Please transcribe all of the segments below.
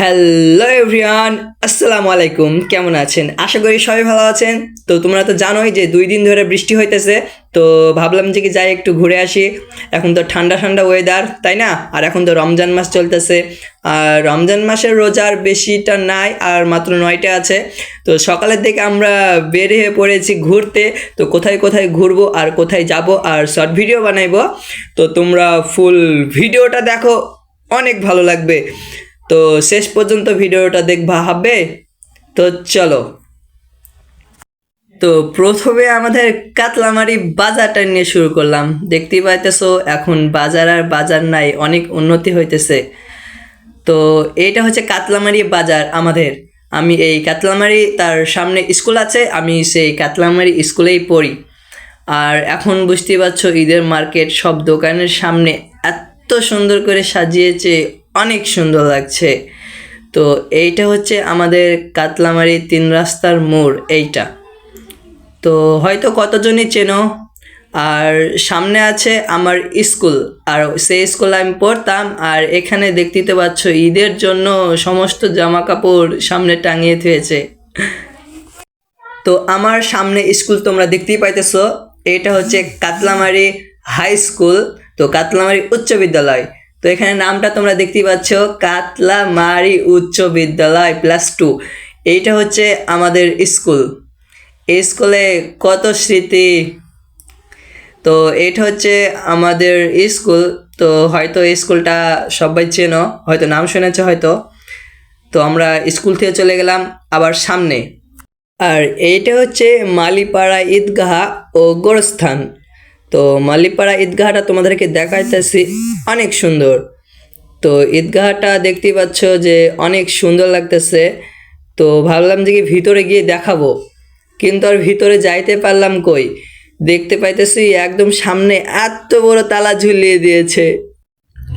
Hello everyone আসসালামু আলাইকুম কেমন আছেন? আশা করি সবাই ভালো আছেন। তো তোমরা তো জানোই যে দুই দিন ধরে বৃষ্টি হইতেছে। তো ভাবলাম যে কি যাই একটু ঘুরে আসি। এখন তো ঠান্ডা ঠান্ডা ওয়েদার তাই না? আর এখন তো রমজান মাস চলতেছে। আর রমজান মাসের রোজার বেশিটা নাই, আর মাত্র নয়টা আছে। তো সকালের দিকে আমরা বের হয়ে পড়েছি ঘুরতে। তো কোথায় কোথায় ঘুরবো আর কোথায় যাব আর শর্ট ভিডিও বানাইবো। তো তোমরা ফুল ভিডিওটা দেখো। অনেক ভালো লাগবে। তো শেষ পর্যন্ত ভিডিওটা দেখবা, হবে? তো চলো। তো প্রথমে আমাদের কাতলামারি বাজারটা নিয়ে শুরু করলাম। দেখতেই পাইতেছো, এখন বাজার আর বাজার নাই, অনেক উন্নতি হইতেছে। তো এইটা হচ্ছে কাতলামারি বাজার আমাদের। আমি এই কাতলামারি তার সামনে স্কুল আছে, আমি সেই কাতলামারি স্কুলেই পড়ি। আর এখন বুঝতেই পারছ, ঈদের মার্কেট সব দোকানের সামনে এত সুন্দর করে সাজিয়েছে অনেক সুন্দর লাগছে। তো এইটা হচ্ছে আমাদের কাতলামারি তিন রাস্তার মোড়, এইটা। তো হয়তো কতজনই চেনো, আর সামনে আছে আমার স্কুল, আর সেই স্কুলে আমি পড়তাম, আর এখানে দেখতে পাচ্ছ ঈদের জন্য সমস্ত জামা কাপড় সামনে টাঙিয়ে থুয়েছে। তো আমার সামনে স্কুল তোমরা দেখতেই পাইতেছো এটা হচ্ছে কাতলামারি হাই স্কুল, তো কাতলামারি উচ্চ বিদ্যালয়। তো এখানে নামটা তোমরা দেখতেই পাচ্ছ কাতলা মারি উচ্চ বিদ্যালয় প্লাস টু এইটা হচ্ছে আমাদের স্কুল এই স্কুলে কত স্মৃতি? তো এটা হচ্ছে আমাদের স্কুল তো হয়তো এই স্কুলটা সবাই চেনো, হয়তো নাম শুনেছে হয়তো। তো আমরা স্কুল থেকে চলে গেলাম আবার সামনে। আর এইটা হচ্ছে মালিপাড়া ঈদগাহ ও গোরস্থান। তো মালিপাড়া ঈদগাহটা তোমাদেরকে দেখাইতেছি, অনেক সুন্দর। তো ঈদগাহটা দেখতেই পাচ্ছ যে অনেক সুন্দর লাগতেছে। তো ভাবলাম যে কি ভিতরে গিয়ে দেখাবো, কিন্তু আর ভিতরে যাইতে পারলাম কই? দেখতে পাইতেছি একদম সামনে এত বড় তালা ঝুলিয়ে দিয়েছে।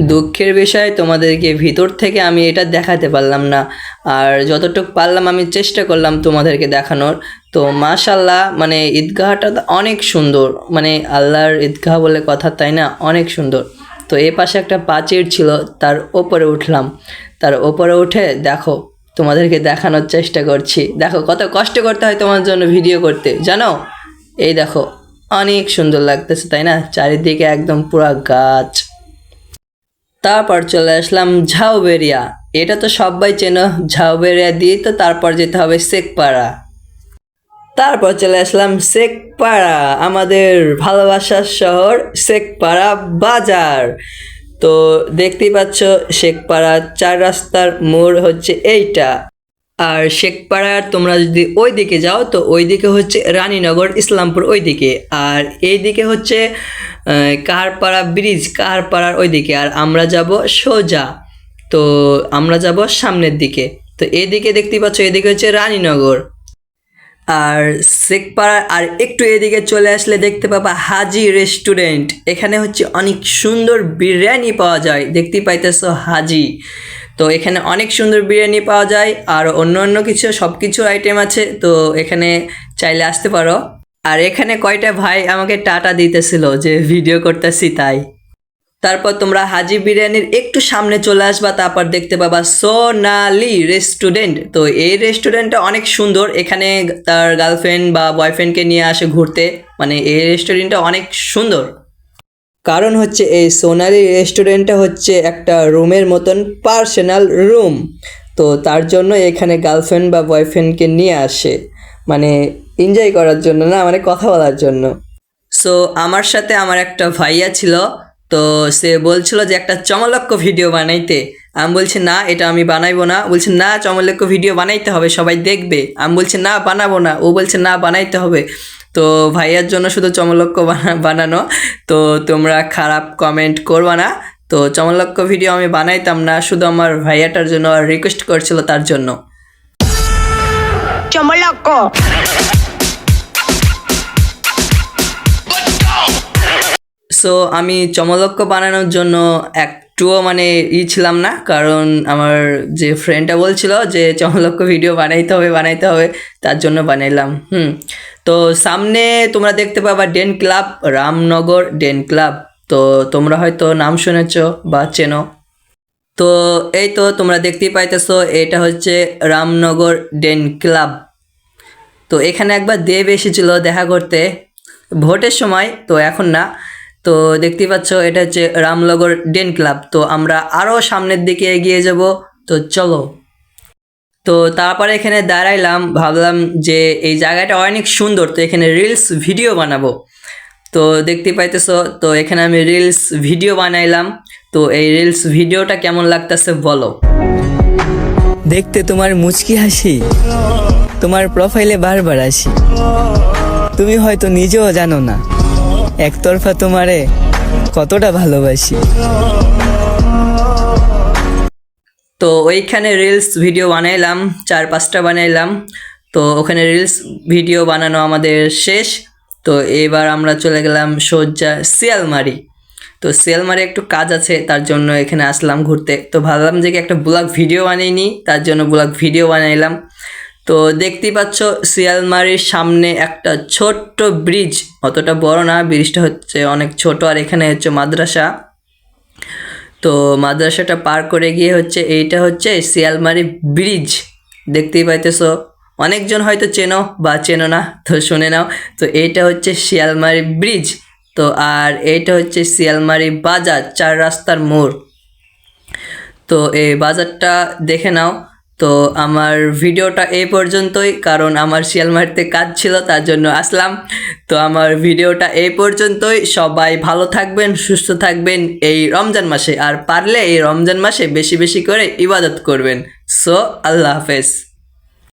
দুঃখের বিষয়, তোমাদেরকে ভিতর থেকে আমি এটা দেখাতে পারলাম না। আর যতটুকু পারলাম, আমি চেষ্টা করলাম তোমাদেরকে দেখানোর। তো মাশাল্লাহ মানে ঈদগাহটা অনেক সুন্দর। মানে আল্লাহর ঈদগাহ বলে কথা, তাই না? অনেক সুন্দর। তো এ পাশে একটা প্রাচীর ছিল, তার ওপরে উঠলাম। তার ওপরে উঠে দেখো, তোমাদেরকে দেখানোর চেষ্টা করছি। দেখো, কত কষ্ট করতে হয় তোমার জন্য ভিডিও করতে, জানো? এই দেখো, অনেক সুন্দর লাগতেছে, তাই না? চারিদিকে একদম পুরা গাছ। তারপর চলে আসলাম ঝাউবেরিয়া। এটা তো সবাই চেনো, ঝাউবেরিয়া দিয়ে তো তারপর যেতে হবে শেখপাড়া। তারপর চলে আসলাম শেখপাড়া, আমাদের ভালোবাসার শহর শেখপাড়া বাজার। তো দেখতেই পাচ্ছ শেখপাড়া চার রাস্তার মোড় হচ্ছে এইটা। আর শেখপাড়ার তোমরা যদি ওই দিকে যাও, তো ওই দিকে হচ্ছে রানীনগর, ইসলামপুর ওই দিকে। আর এই দিকে হচ্ছে কাহারপাড়া ব্রিজ কাহারপাড়ার ওই দিকে। আর আমরা যাব সোজা। তো আমরা যাব সামনের দিকে। তো এদিকে দেখতে পাচ্ছ, এদিকে হচ্ছে রানীনগর। আর শেখপাড়া আর একটু এদিকে চলে আসলে দেখতে পাবা হাজি রেস্টুরেন্ট এখানে হচ্ছে অনেক সুন্দর বিরিয়ানি পাওয়া যায়। দেখতেই পাইতেছো হাজি। তো এখানে অনেক সুন্দর বিরিয়ানি পাওয়া যায় আর অন্য অন্য কিছু সব কিছু আইটেম আছে। তো এখানে চাইলে আসতে পারো। আর এখানে কয়টা ভাই আমাকে টাটা দিতেছিল যে ভিডিও করতেছি তাই। তারপর তোমরা হাজি বিরিয়ানির একটু সামনে চলে আসবা, তারপর দেখতে পাবা সোনালি রেস্টুরেন্ট তো এই রেস্টুরেন্টটা অনেক সুন্দর, এখানে তার গার্লফ্রেন্ড বা বয়ফ্রেন্ডকে নিয়ে আসে ঘুরতে। মানে এই রেস্টুরেন্টটা অনেক সুন্দর। কারণ হচ্ছে এই সোনালি রেস্টুরেন্টটা হচ্ছে একটা রুমের মতন পার্সোনাল রুম তো তার জন্য এখানে গার্লফ্রেন্ড বা বয়ফ্রেন্ডকে নিয়ে আসে। মানে এনজয় করার জন্য না মানে কথা বলার জন্য। সো আমার সাথে আমার একটা ভাইয়া ছিল। তো সে বলছিল যে একটা চমলক্ষ ভিডিও বানাইতে। আমি বলছি, না, এটা আমি বানাইবো না। বলছে, না চমলক্ষ ভিডিও বানাইতে হবে, সবাই দেখবে। আমি বলছি, না, বানাবো না। ও বলছে, না, বানাইতে হবে। তো ভাইয়ার জন্য শুধু চমলক্ষ বানা- বানানো। তো তোমরা খারাপ কমেন্ট করবা না। তো চমলক্ষ ভিডিও আমি বানাইতাম না, শুধু আমার ভাইয়াটার জন্য রিকোয়েস্ট করছিল তার জন্য। Chomoloco. সো আমি চমলক্ষ বানানোর জন্য একটুও মানে ই ছিলাম না, কারণ আমার যে ফ্রেন্ডটা বলছিল যে চমলক্ষ ভিডিও বানাইতে হবে বানাইতে হবে, তার জন্য বানাইলাম। হুম, তো সামনে তোমরা দেখতে পাবা den club Ramnagar den club তো তোমরা হয়তো নাম শুনেছ বা চেনো। তো এই তো তোমরা দেখতেই পাইতেছো, এটা হচ্ছে রামনগর ডেন ক্লাব তো এখানে একবার দেব এসেছিল দেখা করতে, ভোটের সময়, তো এখন না তো দেখতেই পাচ্ছ, এটা হচ্ছে রামনগর ডেন ক্লাব। তো আমরা আরও সামনের দিকে এগিয়ে যাব। তো চলো। তো তারপরে এখানে দাঁড়াইলাম, ভাবলাম যে এই জায়গাটা অনেক সুন্দর, তো এখানে রিলস ভিডিও বানাবো। তো দেখতে পাইতেছো, তো এখানে আমি রিলস ভিডিও বানাইলাম। তো এই রিলস ভিডিওটা কেমন লাগতেছে বলো। দেখতে তোমার মুচকি হাসি, তোমার প্রোফাইলে বারবার আসি। তুমি হয়তো নিজেও জানো না। একতরফা তোমারে কতটা ভালোবাসি। তো ওইখানে রিলস ভিডিও বানাইলাম, চার পাঁচটা বানাইলাম। তো ওখানে রিলস ভিডিও বানানো আমাদের শেষ। তো এবার আমরা চলে গেলাম সোজা শিয়ালমারি। তো শিয়ালমারি একটু কাজ আছে, তার জন্য এখানে আসলাম ঘুরতে। তো ভাবলাম যে একটা ব্লগ ভিডিও বানিয়ে নিই তার জন্য ব্লগ ভিডিও বানাইলাম। তো দেখতেই পাচ্ছ, শিয়ালমারির সামনে একটা ছোট্ট ব্রিজ অতটা বড় না ব্রিজটা হচ্ছে অনেক ছোট, আর এখানে হচ্ছে মাদ্রাসা। তো মাদ্রাসাটা পার করে গিয়ে হচ্ছে এইটা হচ্ছে শিয়ালমারি ব্রিজ দেখতেই পাইতেছো, অনেকজন হয়তো চেনো বা চেনো না, তো শুনে নাও। তো এইটা হচ্ছে শিয়ালমারি ব্রিজ তো আর এইটা হচ্ছে শিয়ালমারি বাজার, চার রাস্তার মোড়। তো এই বাজারটা দেখে নাও তো আমার ভিডিওটা এই পর্যন্তই, কারণ আমার শিয়াল মারতে কাজ ছিল, তার জন্য আসলাম। তো আমার ভিডিওটা এই পর্যন্তই, সবাই ভালো থাকবেন, সুস্থ থাকবেন এই রমজান মাসে, আর পারলে এই রমজান মাসে বেশি বেশি করে ইবাদত করবেন। সো, আল্লাহ হাফেজ।